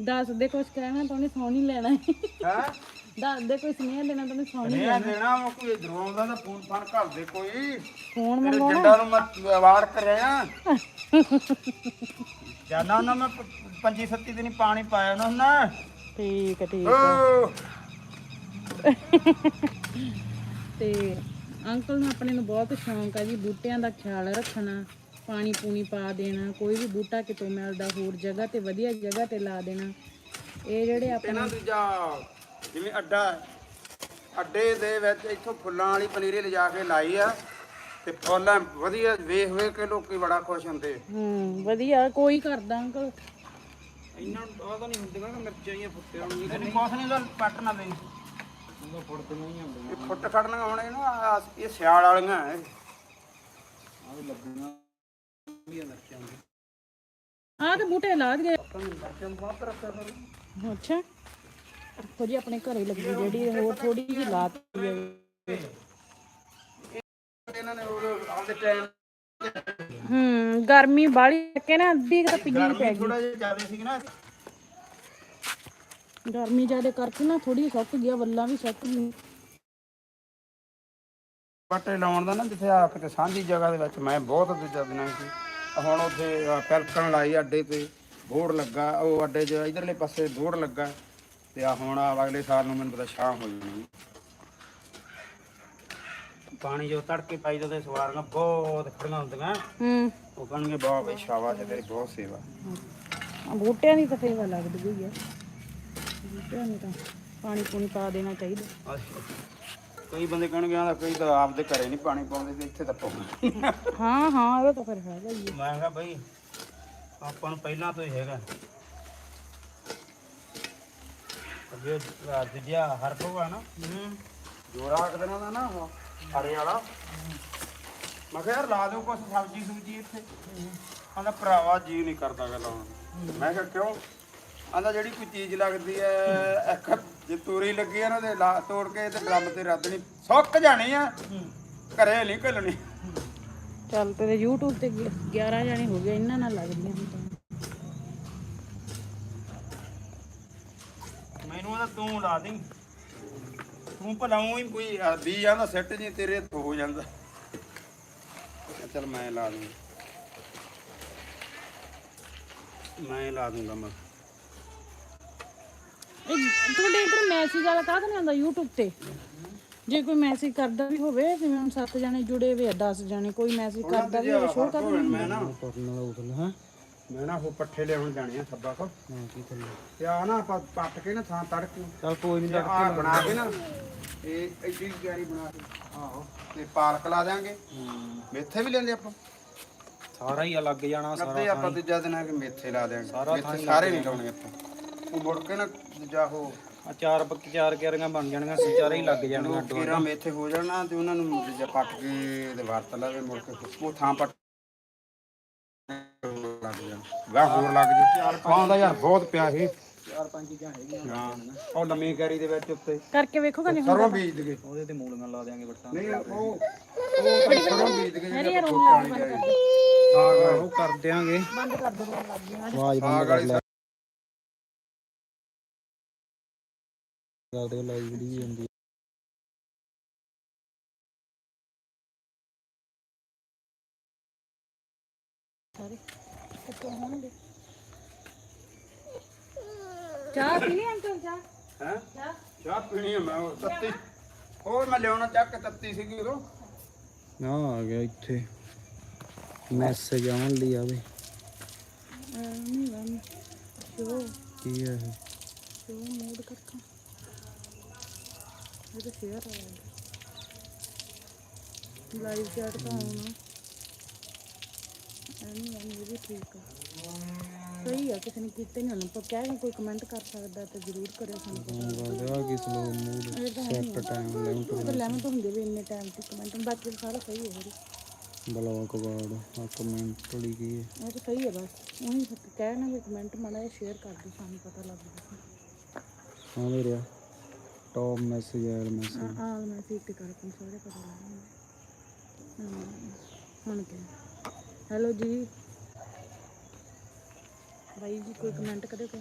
ਦੱਸ ਦੇ ਕੁਛ ਕਹਿਣਾ ਤਾਂ ਉਹਨੇ ਸੌਂ ਨਹੀਂ ਲੈਣਾ ਹੈ। ਹੈ? ਦੱਸ ਦੇ ਕੋਈ ਸੁਨੇਹਾ ਦੇਣਾ ਤਾਂ ਉਹਨੇ ਸੌਂ ਨਹੀਂ ਇਹ ਦੇਣਾ ਵਾ ਕੋਈ ਇਧਰੋਂ ਆਉਂਦਾ ਤਾਂ ਫੋਨ ਫਾਨ ਕਰ ਦੇ ਕੋਈ। ਫੋਨ ਤੇਰੇ ਮੰਗਵਾਉਣਾ। ਜਿੰਦਾ ਨੂੰ ਮੈਂ ਅਵਾਰਡ ਕਰਿਆ ਜਾਨਾ ਉਹਨਾਂ ਮੈਂ 25 27 ਦਿਨ ਪਾਣੀ ਪਾਇਆ ਉਹਨਾਂ ਨੂੰ ਠੀਕ ਹੈ ਠੀਕ ਹੈ। ਤੇ ਅੰਕਲ ਨੂੰ ਆਪਣੇ ਨੂੰ ਬਹੁਤ ਸ਼ੌਂਕ ਹੈ ਜੀ ਬੂਟਿਆਂ ਦਾ ਖਿਆਲ ਰੱਖਣਾ। ਪਾਣੀ ਪੂਣੀ ਪਾ ਦੇਣਾ ਕੋਈ ਵੀ ਬੂਟਾ ਕਿਤੋਂ ਮਿਲਦਾ ਹੋਰ ਜਗ੍ਹਾ ਤੇ ਵਧੀਆ ਜਗ੍ਹਾ ਤੇ ਲਾ ਦੇਣਾ। ਇਹ ਜਿਹੜੇ ਆਪਣੇ ਇਹਨਾਂ ਦੂਜਾ ਜਿਵੇਂ ਅੱਡਾ ਹੈ, ਅੱਡੇ ਦੇ ਵਿੱਚ ਇੱਥੋਂ ਫੁੱਲਾਂ ਵਾਲੀ ਪਨੀਰੀ ਲਿਜਾ ਕੇ ਲਾਈ ਆ ਤੇ ਫੁੱਲ ਵਧੀਆ ਵੇਖ ਵੇਖ ਕੇ ਲੋਕੀ ਬੜਾ ਖੁਸ਼ ਹੁੰਦੇ ਹੂੰ ਵਧੀਆ ਕੋਈ ਕਰਦਾ ਅੰਕਲ? ਇਹਨਾਂ ਨੂੰ ਪਤਾ ਨਹੀਂ ਹੁੰਦੀਆਂ ਕਿ ਮਿਰਚਾਂ ਹੀ ਫੁੱਟਿਆ ਨਹੀਂ ਇਹਨੂੰ ਕੁਛ ਨਹੀਂ ਗੱਲ ਪੱਟ ਨਾ ਉਹ ਫੁੱਟ ਨਹੀਂ ਇਹ ਫੁੱਟ ਖੜਨੀਆਂ ਹੁਣ ਇਹਨੂੰ ਆਹ ਇਹ ਸਿਆਲ ਵਾਲੀਆਂ ਐ। ਆ ਵੀ ਲੱਗੀਆਂ ਵੀ ਮਿਰਚਾਂ ਆਹ ਤੇ ਬੂਟੇ ਲਾ ਦਈਏ। ਮਿਰਚਾਂ ਬਹੁਤ ਰੱਖਿਆ ਕਰ ਅੱਛਾ। ਦੇਖੋ ਜੀ ਆਪਣੇ ਘਰੇ ਲੱਗੀ ਜਿਹੜੀ ਹੋਰ ਥੋੜੀ ਜਿਹੀ ਲਾਤੀ ਹੈ ਇਹਨਾਂ ਨੇ ਉਹ ਆਪਦੇ ਟਾਈਮ ਹੂੰ ਗਰਮੀ ਬਾੜੀ ਕਰਕੇ ਨਾ ਅੱਧੀ ਤਾਂ ਪਿੰਨੀ ਪੈ ਗਈ। ਥੋੜਾ ਜਿਹਾ ਜ਼ਿਆਦਾ ਸੀ ਨਾ। ਗਰਮੀ ਜ਼ਿਆਦਾ ਕਰਕੇ ਨਾ ਥੋੜੀ ਸੁੱਕ ਗਿਆ ਵੱਲਾਂ ਵੀ ਸੁੱਕ ਗਈ ਪੱਟੇ ਲਾਉਣ ਦਾ ਨਾ ਜਿੱਥੇ ਆ ਕਿਤੇ ਸਾਂਝੀ ਜਗ੍ਹਾ ਦੇ ਵਿੱਚ ਮੈਂ ਬਹੁਤ ਦੂਜਾ ਦਿਨਾਂ ਸੀ ਹੁਣ ਉੱਥੇ ਪੈਲਕਣ ਲਾਈ ਅੱਡੇ ਤੇ ਬੋਰਡ ਲੱਗਾ ਉਹ ਅੱਡੇ 'ਚ ਇਧਰਲੇ ਪਾਸੇ ਬੋਰਡ ਲੱਗਾ ਤੇ ਆ ਹੁਣ ਆ ਅਗਲੇ ਸਾਲ ਨੂੰ ਮੈਨੂੰ ਪਤਾ ਛਾਂ ਹੋ ਜਾਣੀ ਪਾਣੀ ਜੋ ਤੜਕੇ ਪਾਈ ਤੇ ਸਵਾਰੀਆਂ ਬਹੁਤ ਖੜੀਆਂ ਹੁੰਦੀਆਂ। ਹੂੰ। ਉਹ ਕਹਣਗੇ ਬਹੁਤ ਬਈ ਸ਼ਾਬਾਸ਼ ਹੈ ਤੇਰੀ ਬਹੁਤ ਸੇਵਾ। ਆ ਬੂਟਿਆਂ ਦੀ ਤਾਂ ਸੇਵਾ ਲੱਗਦੀ ਹੋਈ ਹੈ ਬੂਟਿਆਂ ਨੂੰ ਤਾਂ ਪਾਣੀ ਪੂਣੀ ਪਾ ਦੇਣਾ ਚਾਹੀਦਾ। ਕਈ ਬੰਦੇ ਕਹਿਣਗੇ ਆਂਦਾ ਕਈ ਤਾਂ ਆਪਦੇ ਘਰੇ ਨਹੀਂ ਪਾਣੀ ਪਾਉਂਦੇ ਤੇ ਇੱਥੇ ਤਾਂ ਪਾਉਂਦੇ ਹਾਂ ਹਾਂ ਇਹ ਤਾਂ ਫਿਰ ਹੈਗਾ ਹੀ ਮੈਂ ਕਿਹਾ ਬਈ ਆਪਾਂ ਨੂੰ ਪਹਿਲਾਂ ਤੋਂ ਹੀ ਹੈਗਾ। ਅੱਗੇ ਜਿੱਦਿਆ ਹਰਪੋ ਆ ਨਾ। ਜੋੜਾ ਇੱਕ ਦਿਨਾਂ ਦਾ ਨਾ ਉਹ ਹਰੇ ਵਾਲਾ। ਮੈਂ ਕਿਹਾ ਯਾਰ ਲਾ ਦਿਓ ਕੁਛ ਸਬਜ਼ੀ ਸੁਬਜੀ ਇੱਥੇ। ਆਂਦਾ ਭਰਾਵਾ ਜੀ ਨਹੀਂ ਕਰਦਾ ਗਾ ਲਾਉਣ ਨੂੰ। ਮੈਂ ਕਿਹਾ ਕਿਉਂ? ਆਂਦਾ ਜਿਹੜੀ ਕੋਈ ਚੀਜ਼ ਲੱਗਦੀ ਐ ਇੱਕ ਜੇ ਤੋਰੀ ਲੱਗੀ ਆ ਨਾ ਤੇ ਲਾ ਤੋੜ ਕੇ ਤੇ ਡਰਮ ਤੇ ਰੱਦਣੀ ਸੁੱਕ ਜਾਣੀ ਆ। ਘਰੇ ਨਹੀਂ ਘੱਲਣੀ। ਚੱਲ ਤੇ YouTube ਤੇ 11 ਜਾਣੇ ਹੋ ਗਏ ਇਹਨਾਂ ਨਾਲ ਲੱਗਦੀਆਂ ਹੁਣ ਤਾਂ। ਮੈਨੂੰ ਉਹਦਾ ਤੂੰ ਲਾ ਦੇ। ਤੂੰ ਭਲਾ ਊਂ ਹੀ ਕੋਈ ਬੀ ਜਾਂਦਾ ਸੈੱਟ ਜੀ ਤੇਰੇ ਹੱਥੋਂ ਹੋ ਜਾਂਦਾ। ਚਲ ਮੈਂ ਲਾ ਦੂੰ ਮੈਂ ਲਾ ਦੂੰਗਾ ਮੈਂ। ਤੁਹਾਡੇ ਇੱਧਰ ਮੈਸੇਜ ਵਾਲਾ ਕਾਹਦਾ ਨਹੀਂ ਆਉਂਦਾ YouTube ਤੇ? ਜੇ ਕੋਈ ਮੈਸੇਜ ਕਰਦਾ ਵੀ ਹੋਵੇ ਜਿਵੇਂ ਹੁਣ 7 ਜਾਣੇ ਜੁੜੇ ਹੋਏ ਆ 10 ਜਾਣੇ ਕੋਈ ਮੈਸੇਜ ਕਰਦਾ ਵੀ ਹੋਵੇ ਸ਼ੋਅ ਕਰਦਾ ਮੈਂ ਨਾ। ਮੈਂ ਨਾ ਉਹ ਪੱਠੇ ਲਿਆਉਣ ਜਾਣੇ ਆ ਸੱਬਾ ਕੋ। ਤੇ ਆ ਨਾ ਆਪਾਂ ਪੱਟ ਕੇ ਨਾ ਥਾਂ ਤੜਕ ਚਲ ਕੋਈ ਨਹੀਂ ਆ ਬਣਾ ਕੇ ਨਾ ਇਹ ਐਡੀ ਗੈਰੀ ਬਣਾ ਕੇ। ਆਹੋ ਤੇ ਪਾਲਕ ਲਾ ਦਿਆਂਗੇ। ਮੇਥੇ ਵੀ ਲੈਂਦੇ ਆਪਾਂ। ਸਾਰਾ ਹੀ ਲੱਗ ਜਾਣਾ ਅੱਧੇ ਆਪਾਂ ਦੂਜਾ ਦਿਨ ਆ ਕੇ ਮੇਥੇ ਲਾ ਮੇਥੇ ਸਾਰੇ ਨਹੀਂ ਲਾਉਣੇ ਆਪਾਂ। ਉਹ ਮੁੜ ਕੇ ਨਾ ਦੂਜਾ ਉਹ ਆ ਚਾਰ ਪੱਕੀ ਚਾਰ ਕਿਆਰੀਆਂ ਬਣ ਜਾਣਗੀਆਂ ਚਾਰਾ ਹੀ ਲੱਗ ਜਾਣਗੀਆਂ ਕੀਰਾ ਮੇਥੇ ਹੋ ਜਾਣਾ ਤੇ ਉਹਨਾਂ ਨੂੰ ਦੂਜਾ ਪੱਟ ਕੇ ਤੇ ਵਰਤ ਲਾਵੇ ਮੁੜ ਕੇ ਉਹ ਥਾਂ ਪੱਟ ਲੱਗ ਜਾਣਾ ਵਾਹ ਹੋਰ ਲੱਗ ਜੀ। ਪਾਉਂਦਾ ਯਾਰ ਬਹੁਤ ਪਿਆ ਸੀ। ਚਾਰ ਪੰਜ ਚੀਜ਼ਾਂ ਹੈਗੀਆਂ ਹਾਂ। ਉਹ ਲੰਮੀ ਕੈਰੀ ਦੇ ਵਿੱਚ ਉੱਤੇ। ਕਰਕੇ ਵੇਖੋ ਕਨੇ ਸਰੋਂ ਬੀਜ ਦਗੇ। ਉਹਦੇ ਤੇ ਮੂਲੀਆਂ ਲਾ ਦੇਾਂਗੇ ਵੱਟਾਂ। ਨਹੀਂ ਉਹ ਉਹ ਸਰੋਂ ਬੀਜ ਦਗੇ ਜਿਹੜਾ ਵਾਲੀ ਜਾਏ ਸਾਗ ਉਹ ਕਰ ਦਿਆਂਗੇ। ਬੰਦ ਕਰ ਦੋ ਲੱਗ ਗਿਆ ਆਵਾਜ਼ ਸਾਗ ਵਾਲੀ ਕਰਦੇ ਲਾਈਵ ਜਿਹੜੀ ਹੁੰਦੀ ਸਾਰੇ ਕਿੱਥੋਂ ਹੋਣਗੇ ਚਾਹ ਪੀਣੀ ਅੰਕਲ ਚਾਹ? ਹੈ? ਚਾਹ? ਚਾਹ ਪੀਣੀ ਆ ਮੈਂ ਉਹ ਤੱਤੀ। ਹੋਰ ਮੈਂ ਲਿਆਉਣਾ ਚੱਕ ਕੇ ਤੱਤੀ ਸੀਗੀ ਉਦੋਂ। ਆ ਆ ਗਿਆ ਇੱਥੇ। ਮੈਸੇਜ ਆਉਣ ਲਈ ਆਵੇ ਨਹੀਂ ਨਹੀਂ। ਸ਼ੋ ਕੀ ਹੈ ਇਹ? ਸ਼ੋ ਮੋਡ ਕਰਕਾ ਇਹ ਤਾਂ ਸ਼ੇਅਰ ਆ ਲਾਈਵ ਚੈਟ ਤਾਂ ਆਉਣਾ। ਐਨੀ ਐਨੀ ਇਹ ਵੀ ਠੀਕ ਆ। ਸਹੀ ਆ ਕਿਸੇ ਨੇ ਕੀਤੇ ਨਹੀਂ ਹੁਣ। ਪਰ ਕਹਿ ਕੇ ਕੋਈ ਕਮੈਂਟ ਕਰ ਸਕਦਾ ਤੇ ਜ਼ਰੂਰ ਕਰਿਓ ਸਾਨੂੰ ਪਤਾ। ਗੱਲ ਆ ਕਿ ਸਲੋ ਮੂਡ ਇਹ ਹੈ ਸੈੱਟ ਟਾਈਮ ਲਿਮਟ ਲੈਮਨ ਤੋਂ ਹੁੰਦੇ ਵੀ ਇੰਨੇ ਟਾਈਮ ਤੇ ਕਮੈਂਟ ਬਾਕੀ ਸਾਰਾ ਸਹੀ ਹੈ ਵੀਰੇ ਬਲੌਕ ਵਾਰਡ ਆ ਕਮੈਂਟ ਲਈ ਕੀ ਹੈ ਉਹ ਤਾਂ ਸਹੀ ਹੈ ਬਸ। ਉਹੀ ਕਹਿਣਾ ਵੀ ਕਮੈਂਟ ਮਾੜਾ ਸ਼ੇਅਰ ਕਰ ਦਿਓ ਸਾਨੂੰ ਪਤਾ ਲੱਗ ਜੂਗਾ ਹਾਂ ਮੇਰਿਆ ਟੌਪ ਮੈਸੇਜ ਆਇਆ ਮੈਸੇਜ ਆ ਮੈਂ ਤੇ ਕਰ ਪਈ ਸਾਰੇ ਪਤਾ ਲੱਗ ਜਾਂਦਾ ਹੁਣ ਕੀ ਹੈਲੋ ਜੀ। ਬਾਈ ਜੀ ਕੋਈ ਕਮੈਂਟ ਕਦੇ ਕੋਈ?